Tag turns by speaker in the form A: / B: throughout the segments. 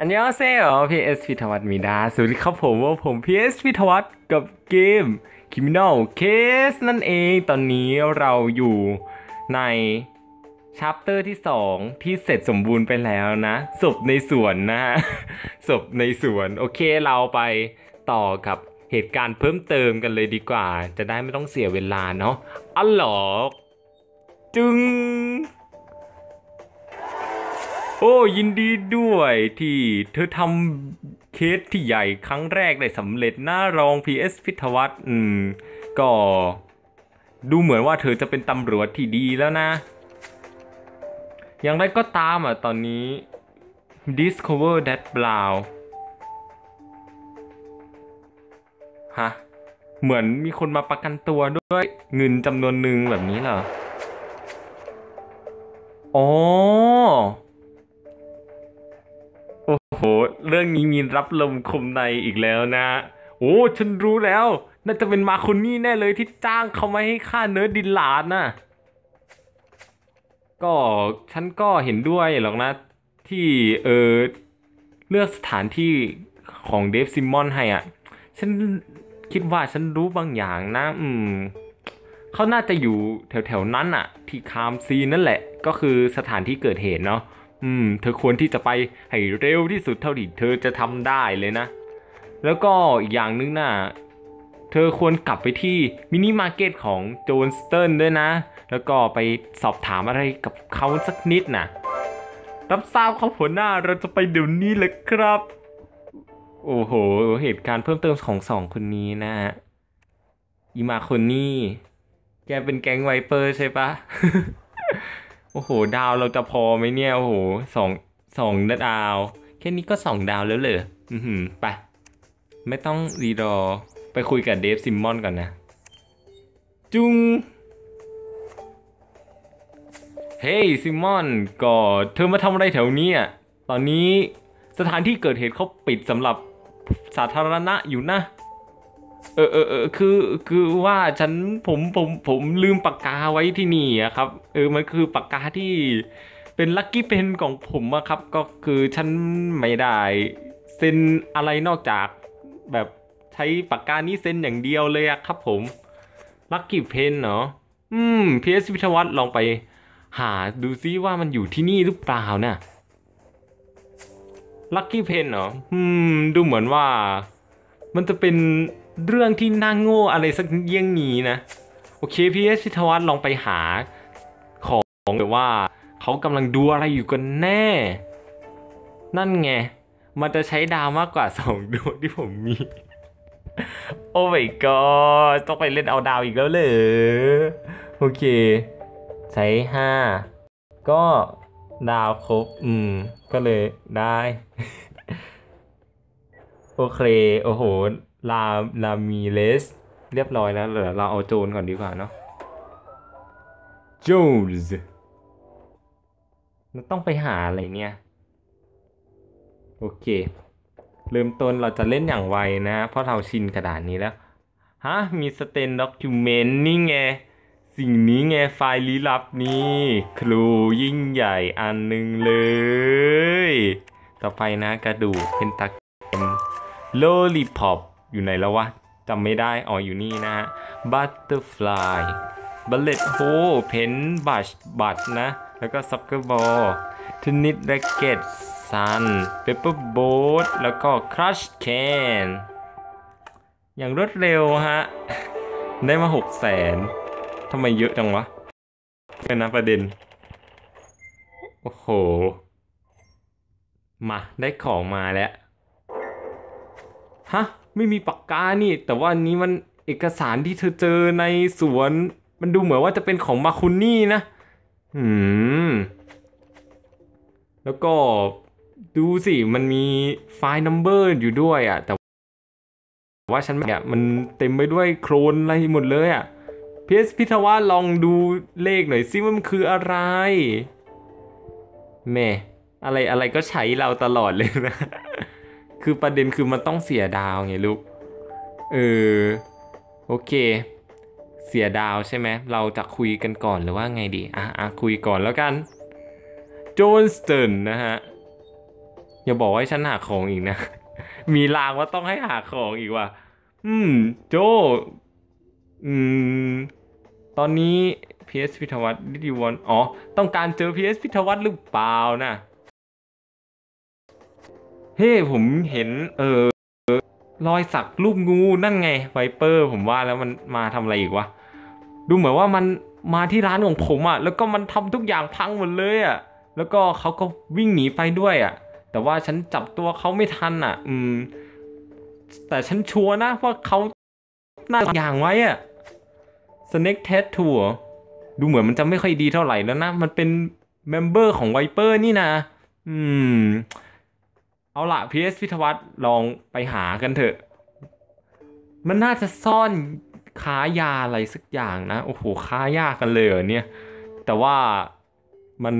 A: อันยองเซ่เหรอ PS พิทวัตมีดาสวัสดีครับผมว่าผม PS พิทวัตกับเกม Criminal Case นั่นเองตอนนี้เราอยู่ในชัปเตอร์ที่ 2 ที่เสร็จสมบูรณ์ไปแล้วนะศพในสวนนะฮะศพในสวน โอเคเราไปต่อกับเหตุการณ์เพิ่มเติมกันเลยดีกว่า จะได้ไม่ต้องเสียเวลาเนาะอ๋อเหรอจึง โอ้ยินดีด้วยที่เธอทำเคสที่ใหญ่ครั้งแรกได้สำเร็จหน้ารอง PS พิทวัตอืม ก็ดูเหมือนว่าเธอจะเป็นตำรวจที่ดีแล้วนะ อย่างไรก็ตามอะตอนนี้ discover that brown ฮะ เหมือนมีคนมาประกันตัวด้วยเงินจำนวนหนึ่งแบบนี้เหรอ อ๋อ โห เรื่องนี้มีรับลมคมในอีกแล้วนะ โอ้ ฉันรู้แล้ว น่าจะเป็นมาคนนี้แน่เลยที่จ้างเขามาให้ฆ่าเนิร์ดดินหลานน่ะ ก็ฉันก็เห็นด้วยหรอกนะ ที่เออเลือกสถานที่ของเดฟซิมมอนให้อะ ฉันคิดว่าฉันรู้บางอย่างนะ อืม เขาน่าจะอยู่แถวๆนั้นอะ ที่คามซีนั่นแหละ ก็คือสถานที่เกิดเหตุเนาะ อืม เธอควรที่จะไปให้เร็วที่สุดเท่าที่เธอจะทำได้เลยนะ แล้วก็อีกอย่างนึงน่ะเธอควรกลับไปที่มินิมาร์เก็ตของโจนสเตินด้วยนะ แล้วก็ไปสอบถามอะไรกับเขาสักนิดนะรับทราบครับหัวหน้าเราจะไปเดี๋ยวนี้เลยครับ โอ้โห เหตุการณ์เพิ่มเติมของสองคนนี้นะฮะอีมาคนนี้ แกเป็นแก๊งไวเปอร์ใช่ปะ อ้โห ดาวเราจะพอไหมเนี่ย โอ้โหสองสองดาว แค่นี้ก็สองดาวแล้วเหรออือหือไป ไม่ต้องรีรอ ไปคุยกับเดฟซิมมอนก่อนนะ จุงเฮ้ยซิมมอนก็เธอมาทำอะไรแถวนี้อะ ตอนนี้สถานที่เกิดเหตุเขาปิดสำหรับสาธารณะอยู่นะ เออเออเออคือคือว่าฉันผมผมผมลืมปากกาไว้ที่นี่อะครับ เออมันคือปากกาที่เป็นลัคกี้เพนของผมอะครับ ก็คือฉันไม่ได้เซ็นอะไรนอกจากแบบใช้ปากกานี้เซ็นอย่างเดียวเลยอะครับ ผมลัคกี้เพนเนาะอืมพีเอสพิทวัตลองไปหาดูซิว่ามันอยู่ที่นี่หรือเปล่านะลัคกี้เพนเหรอ อืม ดูเหมือนว่า มันจะเป็น เรื่องที่น่าโง่อะไรสักเยี่ยงนี้นะ โอเคพี่เอสพิทวัตลองไปหาของหรือว่าเขากำลังดูอะไรอยู่กันแน่ นั่นไง มันจะใช้ดาวมากกว่าสองดวงที่ผมมี โอ้ my god ต้องไปเล่นเอาดาวอีกแล้วเลยโอเค ใช้ห้าก็ดาวครบ อืม ก็เลยได้ โอเค โอ้โห ลาลามีเลส เรียบร้อยแล้วเหรอเราเอาโจนก่อนดีกว่าเนาะโจนส์เราต้องไปหาอะไรเนี่ย โอเค เริ่มต้นเราจะเล่นอย่างไวนะ เพราะเราชินกระดานนี้แล้ว ฮะ มีสเตนด็อกิวเมนต์นี่ไง สิ่งนี้ไงไฟล์ลี้ลับนี่ ครูยิ่งใหญ่อันหนึ่งเลย ต่อไปนะกระดูกเพนตาเกโลลิพอป อยู่ไหนแล้ววะจำไม่ได้อ๋ออยู่นี่นะฮะบัตเตอร์ฟลายบัลเลตโฮเพนบัชบัตนะ แล้วก็ซ็อกเกอร์บอลเทนนิสแร็กเก็ตซันเปเปอร์โบ๊ทแล้วก็ครัชแคนอย่างรวดเร็วฮะ ได้มาหกแสนทำไมเยอะจังวะเป็นนะประเด็น โอ้โห มา ได้ของมาแล้ว ฮะ ไม่มีปากกานี่ แต่ว่านี้มันเอกสารที่เธอเจอในสวน มันดูเหมือนว่าจะเป็นของมาคุนี่นะหืมแล้วก็ดูสิ มันมีไฟล์นัมเบอร์อยู่ด้วยอะ่ะ แต่ว่าฉันเนี่ยมันเต็มไปด้วยโครนอะไรหมดเลยอะ่ะพีเอสพิทว่าลองดูเลขหน่อยสิว่ามันคืออะไรแม่อะไรอะไรก็ใช้เราตลอดเลยนะ คือประเด็นคือมันต้องเสียดาวไงลูก เออ โอเค เสียดาวใช่ไหม เราจะคุยกันก่อนหรือว่าไงดี อะอะคุยก่อนแล้วกัน โจนสตันนะฮะ อย่าบอกว่าให้ฉันหาของอีกนะ มีลางว่าต้องให้หาของอีกว่ะ อืม โจ อืม ตอนนี้ PS พิทวัฒน์ดิวอนอ๋อ ต้องการเจอ PS พิทวัฒน์หรือเปล่านะ เฮ้ผมเห็น เออรอยสักรูปงูนั่นไงไวเปอร์ผมว่าแล้วมันมาทำอะไรอีกวะดูเหมือนว่ามันมาที่ร้านของผมอะ่ะ แล้วก็มันทำทุกอย่างพังหมดเลยอะ่ะ แล้วก็เขาก็วิ่งหนีไปด้วยอะ่ะ แต่ว่าฉันจับตัวเขาไม่ทันอะ อืม แต่ฉันชัวร์นะว่าเขาน่าอย่างไว้อะ Snake Tattoo เหรอดูเหมือนมันจะไม่ค่อยดีเท่าไหร่แล้วนะ มันเป็นเมมเบอร์ของไวเปอร์นี่นะ อืม เอาละ PS พิทวัฒน์ลองไปหากันเถอะ มันน่าจะซ่อนค้ายาอะไรสักอย่างนะ โอ้โหค้ายากันเลยเหรอเนี่ย แต่ว่ามัน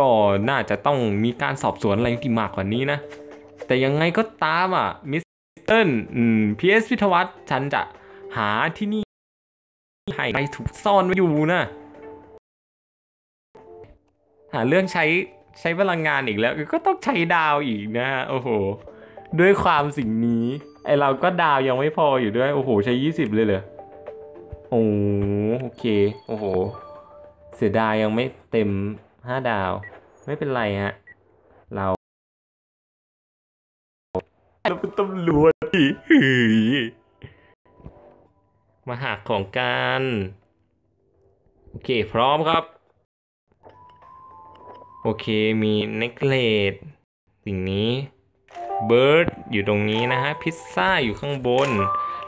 A: ก็น่าจะต้องมีการสอบสวนอะไรที่มากกว่านี้นะ แต่ยังไงก็ตามอะมิสเตอร์อืม PS พิทวัฒน์ฉันจะหาที่นี่ให้ใครถูกซ่อนไว้อยู่นะ หาเรื่องใช้ ใช้พลังงานอีกแล้ว ก็ต้องใช้ดาวอีกนะฮะโอ้โห ด้วยความสิ่งนี้ ไอเราก็ดาวยังไม่พออยู่ด้วย โอ้โห ใช้ยี่สิบเลยเหรอโอ้โอเค โอ้โห เสียดายยังไม่เต็มห้าดาว ไม่เป็นไรฮะ เราเราเป็นตำรวจดิเฮ้ยมาหาของกันโอเค พร้อมครับ โอเคมีเน็กเลสสิ่งนี้เบิร์ดอยู่ตรงนี้นะฮะ พิซซ่าอยู่ข้างบน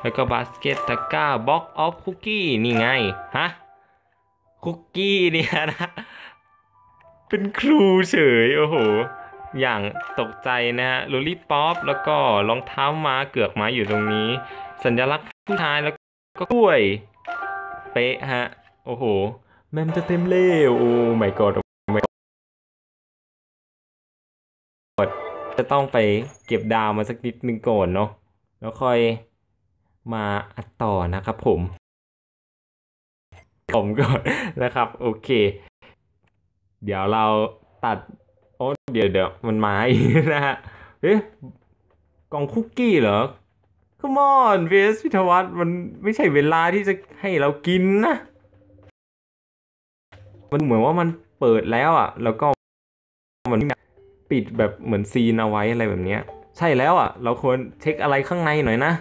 A: แล้วก็บาสเกตตะก้าบ็อกออฟคุกกี้นี่ไง ฮะ คุกกี้เนี่ยนะ เป็นครูเฉย โอ้โห อย่างตกใจนะฮะลูลี่ป๊อปแล้วก็รองเท้าม้าเกือกม้าอยู่ตรงนี้ สัญลักษณ์ผู้ชายแล้วก็กล้วย เป๊ะฮะ โอ้โห แมมจะเต็มเลวโอ้ไม่กอด จะต้องไปเก็บดาวมาสักนิดนึงก่อนเนาะแล้วค่อยมาอัดต่อนะครับผมผมก่อนนะครับ โอเค เดี๋ยวเราตัดโอ้เดี๋ยวเดี๋ยวมันมาอีกนะฮะเอ๊ะกล่องคุกกี้เหรอ Come on เวสพิทวัฒน์มันไม่ใช่เวลาที่จะให้เรากินนะ มันเหมือนว่ามันเปิดแล้วอะ แล้วก็มัน ปิดแบบเหมือนซีนเอาไว้อะไรแบบเนี้ย ใช่แล้วอะ เราควรเช็คอะไรข้างในหน่อยนะ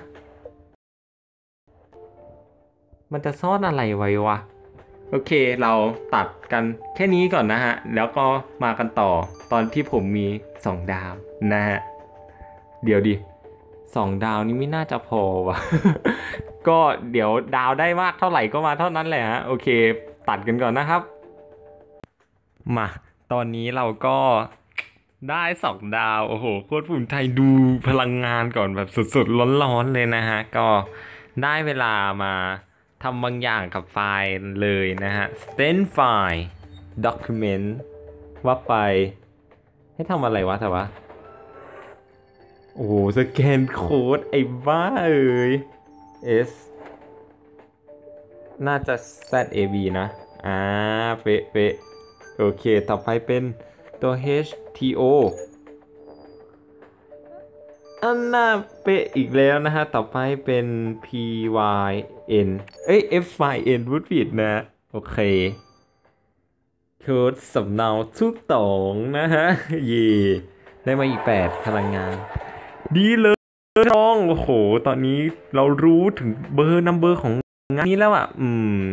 A: มันจะซ่อนอะไรไว้วะ โอเคเราตัดกันแค่นี้ก่อนนะฮะ แล้วก็มากันต่อตอนที่ผมมี 2 ดาวนะฮะ เดี๋ยวดิสองดาวนี้ไม่น่าจะพอวะก็เดี๋ยวดาวได้มากเท่าไหร่ก็มาเท่านั้นแหละฮะ โอเค ตัดกันก่อนนะครับ มา ตอนนี้เราก็ ได้สองดาว โอ้โหโคตรภูมิใจดูพลังงานก่อนแบบสุดๆ ร้อนๆเลยนะฮะ ก็ได้เวลามาทำบางอย่างกับไฟล์เลยนะฮะ stand file document ว่าไป ให้ทำอะไรวะแต่ว่าโอ้โห สแกนโค้ดไอ้บ้าเอ้ย S น่าจะ ZAB นะ อ่า เป๊ะเป๊ะโอเค ต่อไปเป็น ตัว HTO อันน่าเป๊ะอีกแล้วนะฮะ ต่อไปเป็น PYN เอ้ย FYN พูดผิดนะ โอเคโค้ดสำเนาทุกตองนะฮะ เย่ได้มาอีก 8 พลังงาน ดีเลยน้อง โอ้โห ตอนนี้เรารู้ถึงเบอร์นัมเบอร์ของงานนี้แล้วอะ อืม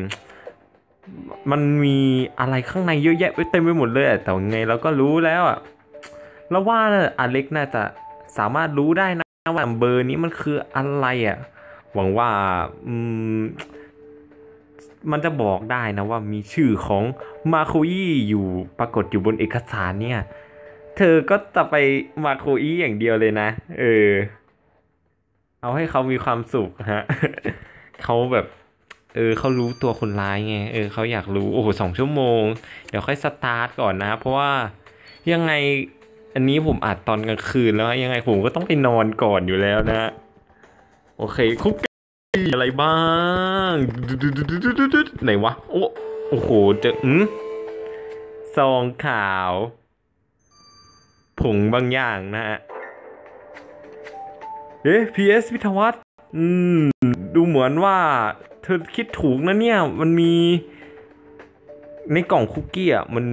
A: มันมีอะไรข้างในเยอะแยะเต็มไปหมดเลยแต่ไงเราก็รู้แล้วอะแล้วว่าอเล็กน่าจะสามารถรู้ได้นะว่าเบอร์นี้มันคืออะไรอะ หวังว่าอืมมันจะบอกได้นะว่ามีชื่อของมาโคอี้อยู่ปรากฏอยู่บนเอกสารเนี่ย เธอก็จะไปมาโคอี้อย่างเดียวเลยนะ เออ เอาให้เขามีความสุขฮะเขาแบบ เออเขารู้ตัวคนร้ายไงเออเขาอยากรู้โอ้โหสองชั่วโมง เดี๋ยวค่อยสตาร์ทก่อนนะ เพราะว่ายังไงอันนี้ผมอัดตอนกลางคืนแล้วยังไงผมก็ต้องไปนอนก่อนอยู่แล้วนะ โอเคคุกกี้อะไรบ้างไหนวะโอ้โอ้โหเจออืมซองขาว ผงบางอย่างนะฮะเอ๊ะ PS วิทวัฒน์ อืม ดูเหมือนว่า เธอคิดถูกนะเนี่ย มันมี ในกล่องคุกกี้อะ มัน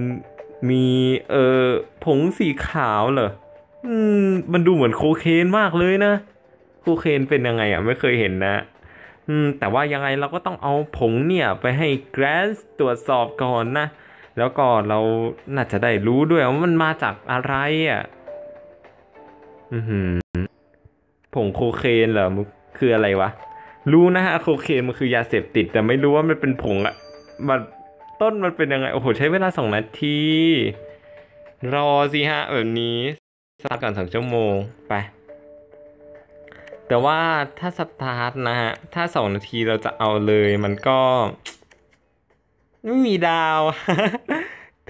A: มี เอ่อ ผงสีขาวเหรอ อืม มันดูเหมือนโคเคนมากเลยนะ โคเคนเป็นยังไงอะ ไม่เคยเห็นนะอืม แต่ว่ายังไงเราก็ต้องเอาผงเนี่ยไปให้แกรนส์ตรวจสอบก่อนนะ แล้วก็เราน่าจะได้รู้ด้วยว่ามันมาจากอะไรอะ อือหือผงโคเคนเหรอมัน คืออะไรวะ รู้นะฮะโคเคนมันคือยาเสพติด แต่ไม่รู้ว่ามันเป็นผงอะมันต้นมันเป็นยังไง โอ้โห ใช้เวลาสองนาที รอสิฮะ แบบนี้สตาร์ทก่อนสองชั่วโมง ไป แต่ว่าถ้าสตาร์ทนะฮะ ถ้าสองนาทีเราจะเอาเลยมันก็ ไม่มีดาว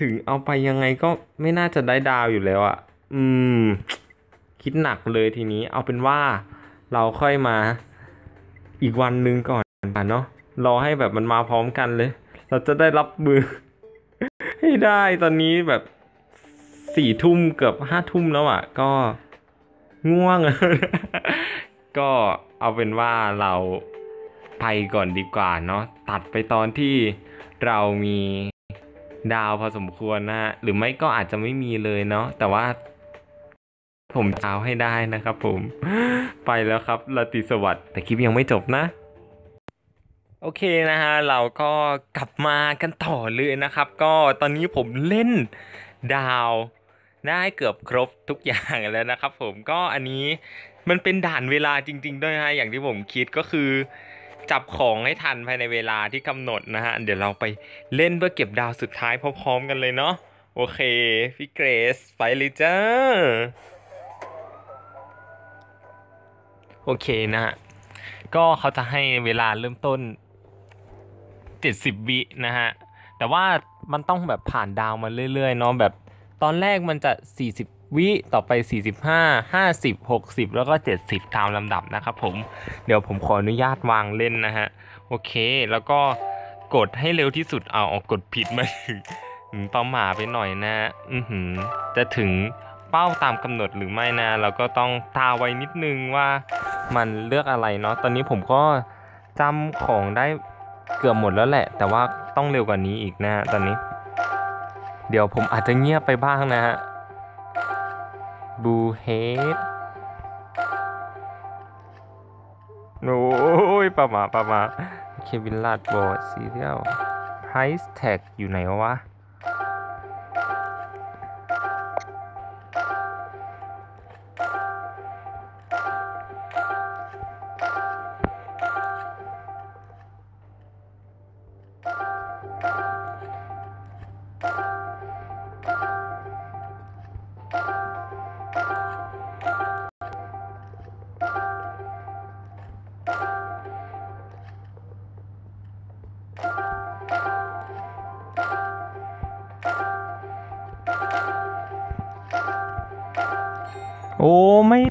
A: ถึงเอาไปยังไงก็ไม่น่าจะได้ดาวอยู่แล้วอะ่ะ อืม คิดหนักเลยทีนี้ เอาเป็นว่า เราค่อยมาอีกวันนึงก่อนเนาะรอให้แบบมันมาพร้อมกันเลย เราจะได้รับมือ ให้ได้ตอนนี้แบบสี่ทุ่มเกือบห้าทุ่มแล้วอะ่ะ ก็ง่วง ก็เอาเป็นว่าเราไปก่อนดีกว่าเนาะตัดไปตอนที่เรามีดาวพอสมควรนะฮะหรือไม่ก็อาจจะไม่มีเลยเนาะแต่ว่า ผมเช้าให้ได้นะครับผม ไปแล้วครับลาตรีสวัสดิ์แต่คลิปยังไม่จบนะ โอเคนะฮะ เราก็กลับมากันต่อเลยนะครับ ก็ตอนนี้ผมเล่นดาวได้เกือบครบทุกอย่างแล้วนะครับผมก็อันนี้มันเป็นด่านเวลาจริง ๆ ด้วยฮะอย่างที่ผมคิดก็คือจับของให้ทันภายในเวลาที่กำหนดนะฮะ เดี๋ยวเราไปเล่นเพื่อเก็บดาวสุดท้ายพร้อมๆกันเลยเนาะโอเคพี่เกรซไปเลยจ้า โอเคนะฮะ ก็เขาจะให้เวลาเริ่มต้น 70 วินะฮะ แต่ว่ามันต้องแบบผ่านดาวมาเรื่อยๆเนาะแบบตอนแรกมันจะ 40 วิต่อไป 45 50 60 แล้วก็ 70 ตามลำดับนะครับผม เดี๋ยวผมขออนุญาตวางเล่นนะฮะ โอเค แล้วก็กดให้เร็วที่สุดเอาออกกดผิดมาถึงเป้าหมาไปหน่อยนะ อือหือจะถึง เป้าตามกำหนดหรือไม่นะเราก็ต้องตาไว้นิดนึงว่ามันเลือกอะไรเนาะตอนนี้ผมก็จำของได้เกือบหมดแล้วแหละ แต่ว่าต้องเร็วกว่านี้อีกนะฮะตอนนี้ เดี๋ยวผมอาจจะเงียบไปบ้างนะฮะบูเฮดโอ้ยประมาประมาเควินลาดบอร์ดซีเรียล price tag อยู่ไหนวะ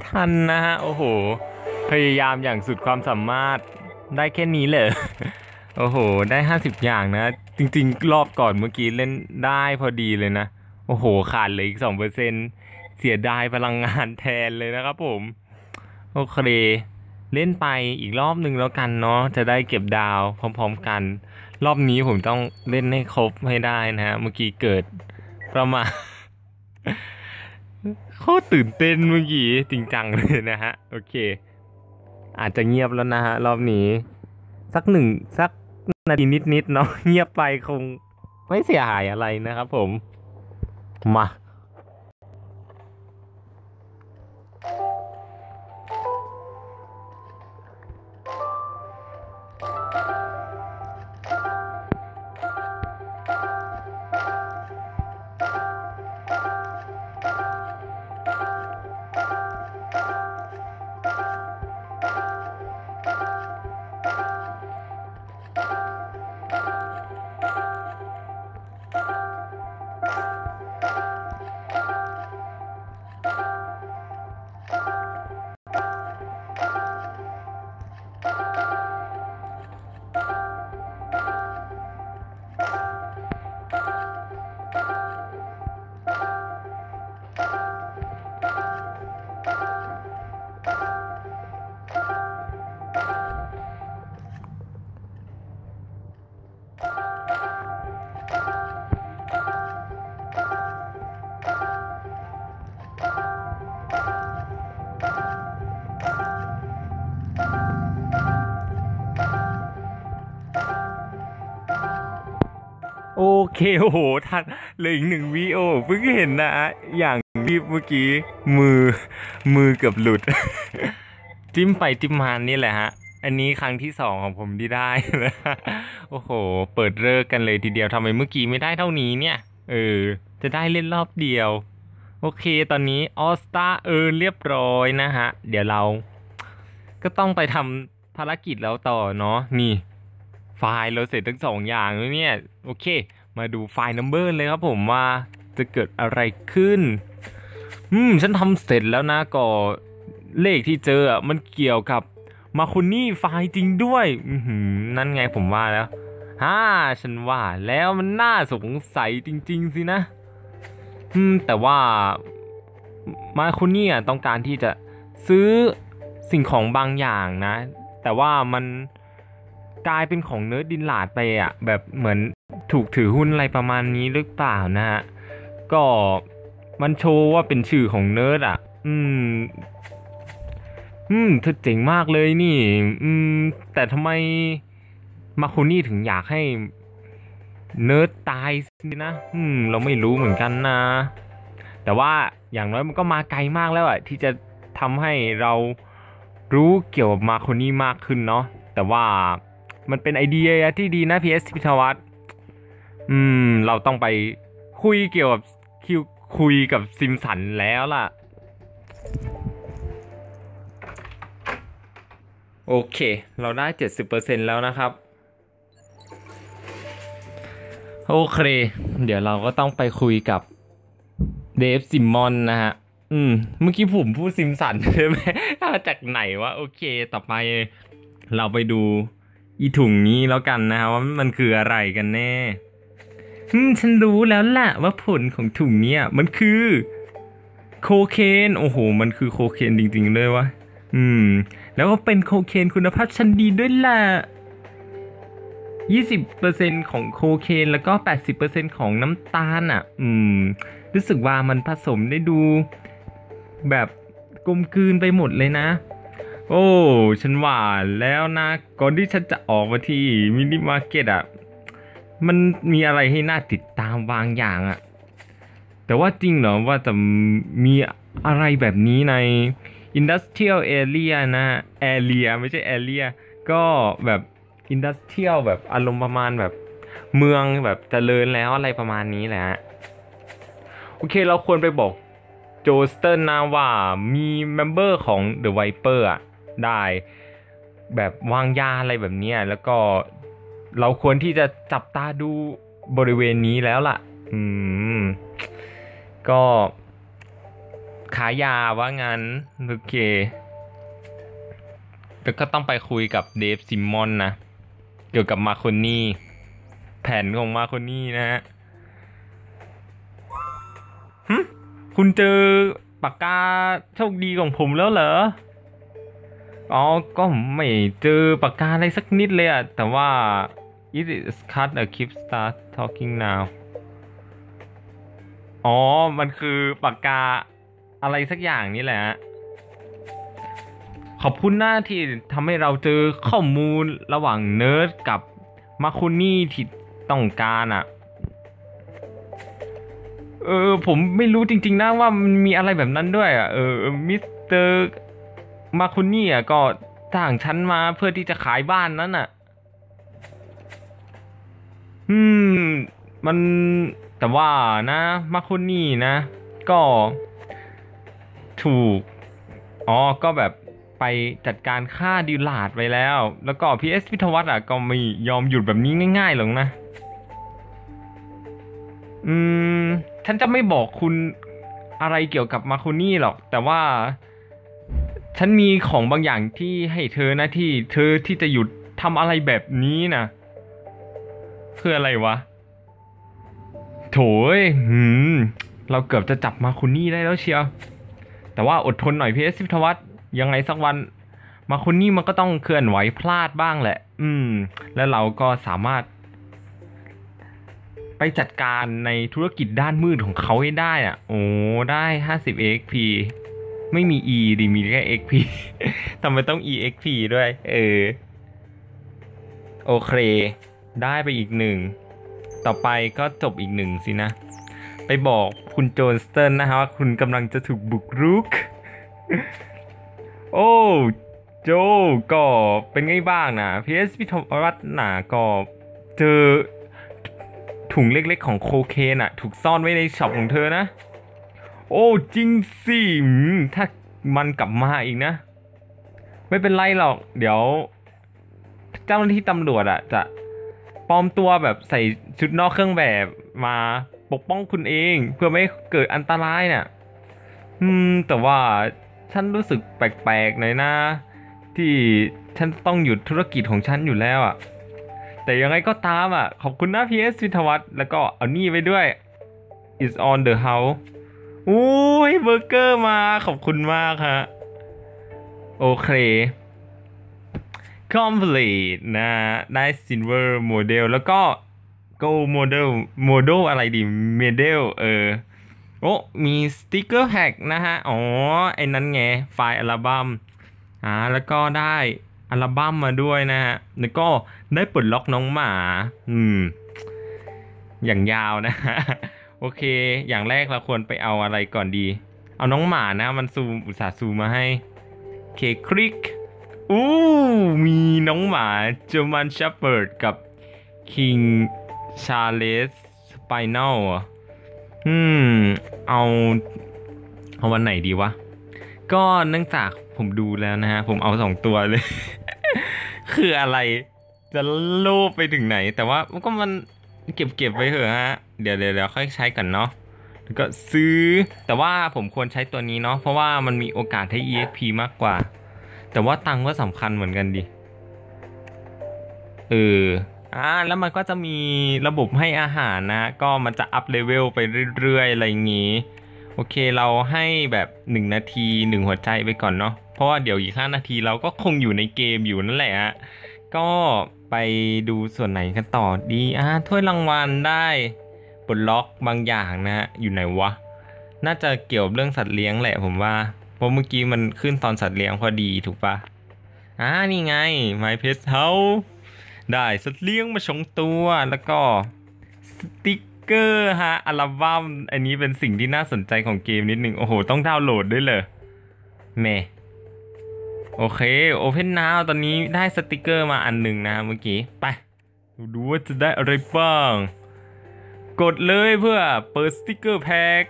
A: ทันนะฮะ โอ้โห พยายามอย่างสุดความสามารถได้แค่นี้เลยโอ้โห ได้ 50 อย่างนะ จริงๆ รอบก่อนเมื่อกี้เล่นได้พอดีเลยนะ โอ้โห ขาดเลยอีก 2%เสียดายพลังงานแทนเลยนะครับผม โอเค เล่นไปอีกรอบหนึ่งแล้วกันเนาะ จะได้เก็บดาวพร้อมๆกัน รอบนี้ผมต้องเล่นให้ครบให้ได้นะฮะ เมื่อกี้เกิดประมาณ โคตรตื่นเต้นเมื่อกี้จริงจังเลยนะฮะ โอเค อาจจะเงียบแล้วนะฮะ รอบนี้ สักหนึ่งสักนาทีนิดๆเนาะเงียบไปคงไม่เสียหายอะไรนะครับผม มา อเคโอ้โหทันเลยอีกหนึ่งวิโอเพิ่งเห็นนะอย่างรีบเมื่อกี้ มือมือเกือบหลุด จิ้มไปจิ้มมานี่แหละฮะ อันนี้ครั้งที่สองของผมที่ได้นะโอ้โห เปิดเลิกกันเลยทีเดียวทำไมเมื่อกี้ไม่ได้เท่านี้เนี่ย เออ จะได้เล่นรอบเดียว โอเคตอนนี้ออสตาเออเรียบร้อยนะฮะ เดี๋ยวเรา ก็ต้องไปทำภารกิจแล้วต่อเนาะนี่ ล์เราเสร็จทั้งสองอย่างแล้วเนี่ย โอเค มาดูไฟล์นัมเบอร์เลยครับผมว่าจะเกิดอะไรขึ้น อืม ฉันทำเสร็จแล้วนะก็เลขที่เจอมันเกี่ยวกับมาคุนี่ไฟล์จริงด้วยอือหือนั่นไงผมว่าแล้วฮ่าฉันว่าแล้วมันน่าสงสัยจริง ๆ สินะ อืม แต่ว่ามาคุนี่ต้องการที่จะซื้อสิ่งของบางอย่างนะ แต่ว่ามัน กลายเป็นของเนิร์ดดินหลาดไปอะแบบเหมือนถูกถือหุ้นอะไรประมาณนี้หรือเปล่านะฮะก็มันโชว์ว่าเป็นชื่อของเนิร์ดอะ อืม อืมเธอเจ๋งมากเลยนี่ อืม แต่ทำไมมาคุนี่ถึงอยากให้เนิร์ดตายสินะ อืม เราไม่รู้เหมือนกันนะ แต่ว่าอย่างน้อยมันก็มาไกลมากแล้วอะที่จะทำให้เรารู้เกี่ยวกับมาคุนี่มากขึ้นเนาะแต่ว่า มันเป็นไอเดียที่ดีนะพีเอสพิทวัตอืม เราต้องไปคุยเกี่ยวกับคิวคุยกับซิมสันแล้วล่ะ โอเค เราได้ 70%แล้วนะครับ โอเค เดี๋ยวเราก็ต้องไปคุยกับเดฟซิมมอนนะฮะ อืม เมื่อกี้ผมพูดซิมสันใช่ไหมมาจากไหนวะ โอเค ต่อไปเราไปดู อีถุงนี้แล้วกันนะฮะว่ามันคืออะไรกันแน่ฉันรู้แล้วแหละว่าผลของถุงเนี้ยมันคือ โคเคนโอ้โห มันคือโคเคนจริงๆเลยวะอืม แล้วก็เป็นโคเคนคุณภาพชั้นดีด้วยล่ะ20%ของโคเคนแล้วก็ 80%ของน้ำตาลอะ อืม รู้สึกว่ามันผสมได้ดู แบบกลมกลืนไปหมดเลยนะ โอ้ ฉันว่าแล้วนะ ก่อนที่ฉันจะออกมาที่มินิมาร์เก็ตอะ มันมีอะไรให้น่าติดตามบางอย่างอะ แต่ว่าจริงเหรอว่าจะมีอะไรแบบนี้ใน Industrial Area นะ Area ไม่ใช่ Area ก็แบบ Industrial แบบอารมณ์ประมาณแบบเมืองแบบเจริญแล้วอะไรประมาณนี้แหละฮะโอเคเราควรไปบอกโจสเตอร์นะว่ามีเมมเบอร์ของ The Viper อะ ได้ แบบวางยาอะไรแบบนี้แล้วก็เราควรที่จะจับตาดูบริเวณนี้แล้วล่ะ อืม ก็ขายยาว่างั้นโอเคแล้วก็ต้องไปคุยกับเดฟซิมมอนนะ เกี่ยวกับมาคอนนี่แผนของมาคอนนี่นะฮะคุณเจอปากกาโชคดีของผมแล้วเหรอ อ๋อ ก็ไม่เจอปากกาอะไรสักนิดเลยอะแต่ว่า it is cut a keep start talking now อ๋อ มันคือปากกาอะไรสักอย่างนี่แหละฮะขอบคุณหน้าที่ทำให้เราเจอข้อมูลระหว่างเนิร์ดกับมาคุนี่ที่ต้องการอะเออ ผมไม่รู้จริง ๆ นะว่ามันมีอะไรแบบนั้นด้วยอะเออมิสเตอร์ มาคุนี่อะก็จ้างฉันมาเพื่อที่จะขายบ้านนั้นอะ อืม มันแต่ว่านะ มาคุนี่นะ ก็ถูก อ๋อ ก็แบบไปจัดการฆ่าดิลาดไปแล้ว แล้วก็พีเอสพิทวัตอะก็ไม่ยอมหยุดแบบนี้ง่ายๆหรอกนะ อืม ฉันจะไม่บอกคุณอะไรเกี่ยวกับมาคุนี่หรอก แต่ว่า ฉันมีของบางอย่างที่ให้เธอนะที่ เธอที่จะหยุดทำอะไรแบบนี้นะคืออะไรวะ โถยหืม เราเกือบจะจับมาคุณนี่ได้แล้วเชียว แต่ว่าอดทนหน่อยพีเอสพิทวัตยังไงสักวัน มาคุณนี่มันก็ต้องเคลื่อนไหวพลาดบ้างแหละ อืม แล้วเราก็สามารถ ไปจัดการในธุรกิจด้านมืดของเขาให้ได้อะ โอ้ได้50 XP ไม่มี E ดิมีแค่ XP ทำไมต้อง EXP ด้วย เออ โอเค ได้ไปอีกหนึ่ง ต่อไปก็จบอีกหนึ่งสินะ ไปบอกคุณโจนสเตนนะฮะว่าคุณกำลังจะถูกบุกรุก โอ้โจก็เป็นไงบ้างนะพีเอสพิทวัฒนาก็เจอถุงเล็กๆของโคเคนอะถูกซ่อนไว้ในช็อปของเธอนะ โอ้จริงสิถ้ามันกลับมาอีกนะ ไม่เป็นไรหรอก เดี๋ยว เจ้าหน้าที่ตำรวจอะจะปลอมตัวแบบใส่ชุดนอกเครื่องแบบมาปกป้องคุณเอง เพื่อไม่เกิดอันตรายเน่ะ อืม แต่ว่าฉันรู้สึกแปลกๆหน่อยนะ ที่ฉันต้องหยุดธุรกิจของฉันอยู่แล้วอะแต่ยังไงก็ตามอะ ขอบคุณนะ PS วิทวัฒน์แล้วก็เอานี่ไปด้วย is on the house อู้ยเบอร์เกอร์มาขอบคุณมากฮะ โอเค complete นะได้ silver model แล้วก็ gold model model อะไรดี medal เออ โอ้มีสติกเกอร์แพ็กนะฮะ อ๋อ ไอ้นั้นไง ไฟล์อัลบั้มอ่าแล้วก็ได้อัลบั้มมาด้วยนะฮะ แล้วก็ได้ปลดล็อกน้องหมา อืม อย่างยาวนะ โอเค อย่างแรกเราควรไปเอาอะไรก่อนดี เอาน้องหมานะ มันซูมอุตส่าห์ซูมมาให้เคคลิกอู้มีน้องหมาเจอร์มันชัฟเฟิร์ดกับคิงชาเลสสไปนอลอืม เอา เอาวันไหนดีวะ ก็เนื่องจากผมดูแล้วนะฮะ ผมเอาสองตัวเลย คืออะไร จะโลภไปถึงไหน แต่ว่าก็มันเก็บเก็บไว้เถอะฮะ เดี๋ยวเดี๋ยวค่อยใช้กันเนาะแล้วก็ซื้อ แต่ว่าผมควรใช้ตัวนี้เนาะเพราะว่ามันมีโอกาสให้ EXP มากกว่า แต่ว่าตังก็สำคัญเหมือนกันดิเอออ่าแล้วมันก็จะมีระบบให้อาหารนะ ก็มันจะอัพเลเวลไปเรื่อยๆ อะไรอย่างงี้ โอเคเราให้แบบ 1 นาที 1 หัวใจไปก่อนเนาะเพราะว่าเดี๋ยวอีก5นาทีเราก็คงอยู่ในเกมอยู่นั่นแหละฮะก็ไปดูส่วนไหนกันต่อดีอ่าถ้วยรางวัลได้ ปลดล็อกบางอย่างนะฮะอยู่ไหนวะ น่าจะเกี่ยวเรื่องสัตว์เลี้ยงแหละผมว่าเพราะเมื่อกี้มันขึ้นตอนสัตว์เลี้ยงพอดีถูกปะอ่านี่ไง My Pet House ได้สัตว์เลี้ยงมาชงตัวแล้วก็สติกเกอร์ฮะอัลบั้มอันนี้เป็นสิ่งที่น่าสนใจของเกมนิดนึง โอ้โห ต้องดาวน์โหลดด้วยเลยแม่โอเค Open Now ตอนนี้ได้สติกเกอร์มาอันหนึ่งนะเมื่อกี้ ไป ดูว่าจะได้อะไรบ้าง กดเลยเพื่อเปิดสติกเกอร์แพ็ค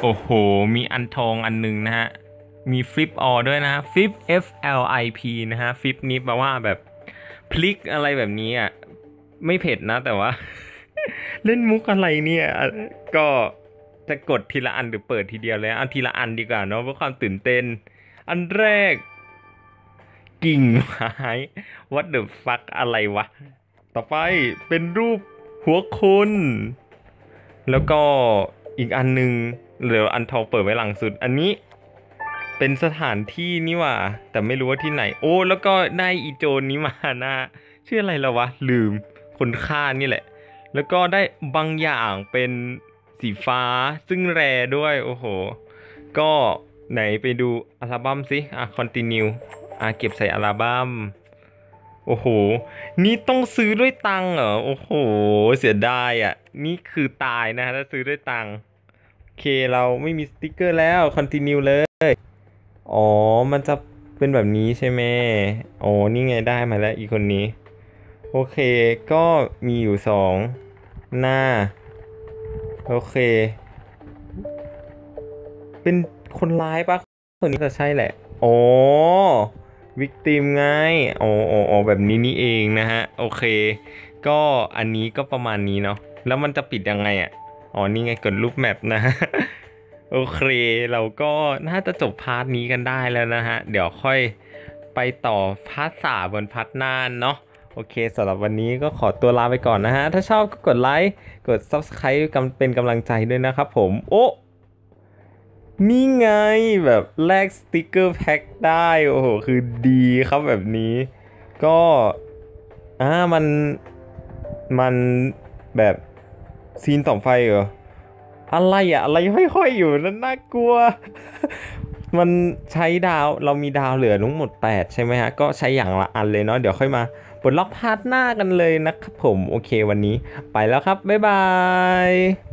A: โอ้โห มีอันทองอันหนึ่งนะฮะ มีฟลิปออด้วยนะฟลิป F L I P นะฮะฟลิปนี้แปลว่าแบบพลิกอะไรแบบนี้อะ ไม่เผ็ดนะแต่ว่า เล่นมุกอะไรเนี่ย ก็จะกดทีละอันหรือเปิดทีเดียวเลยเอาทีละอันดีกว่าเนาะเพื่อความตื่นเต้น อันแรก กิ่งไม้ what the fuck อะไรวะ ต่อไปเป็นรูป หัวคนแล้วก็อีกอันหนึงเหลืออันทองเปิดไว้หลังสุด อันนี้เป็นสถานที่นี่ว่า แต่ไม่รู้ว่าที่ไหน โอ้ แล้วก็ได้อีโจนนี้มานะชื่ออะไรแล้ววะ ลืมคนฆ่านี่แหละ แล้วก็ได้บางอย่างเป็นสีฟ้าซึ่งแรด้วย โอ้โห ก็ไหนไปดูอัลบั้มสิอะ continue อะเก็บใส่อัลบั้ม โอ้โห นี่ต้องซื้อด้วยตังเหรอ โอ้โห เสียดายอะ นี่คือตายนะถ้าซื้อด้วยตังโอเค เราไม่มีสติกเกอร์แล้ว continue เลย อ๋อ มันจะเป็นแบบนี้ใช่ไหมอ๋อนี่ไงได้มาแล้วอีกคนนี้ โอเค ก็มีอยู่สองหน้า โอเค เป็นคนร้ายปะคนนี้จะใช่แหละอ๋อ วิกติมไงอ๋ออ๋ออ๋อแบบนี้นี่เองนะฮะ โอเค ก็อันนี้ก็ประมาณนี้เนาะ แล้วมันจะปิดยังไงอะ อ๋อ นี่ไงกดรูปแมปนะโอเค เราก็น่าจะจบพาร์ทนี้กันได้แล้วนะฮะ เดี๋ยวค่อยไปต่อพาร์ทสามบนพาร์ทหน้าเนาะโอเคสำหรับวันนี้ก็ขอตัวลาไปก่อนนะฮะ ถ้าชอบก็กดไลค์ กด Subscribe กำเป็นกำลังใจด้วยนะครับผม โอ้ นี่ไงแบบแลกสติกเกอร์แพ็คได้ โอ้โห คือดีครับแบบนี้ ก็อ่ามันมันแบบซีนต่อไฟเหรอ อะไรอะอะไรห้อยๆอยู่นั่นน่ากลัว มันใช้ดาวเรามีดาวเหลือทั้งหมด 8 ใช่ไหมฮะ ก็ใช้อย่างละอันเลยเนาะเดี๋ยวค่อยมาปลดล็อกพาร์ทหน้ากันเลยนะครับผม โอเควันนี้ไปแล้วครับ บ๊ายบาย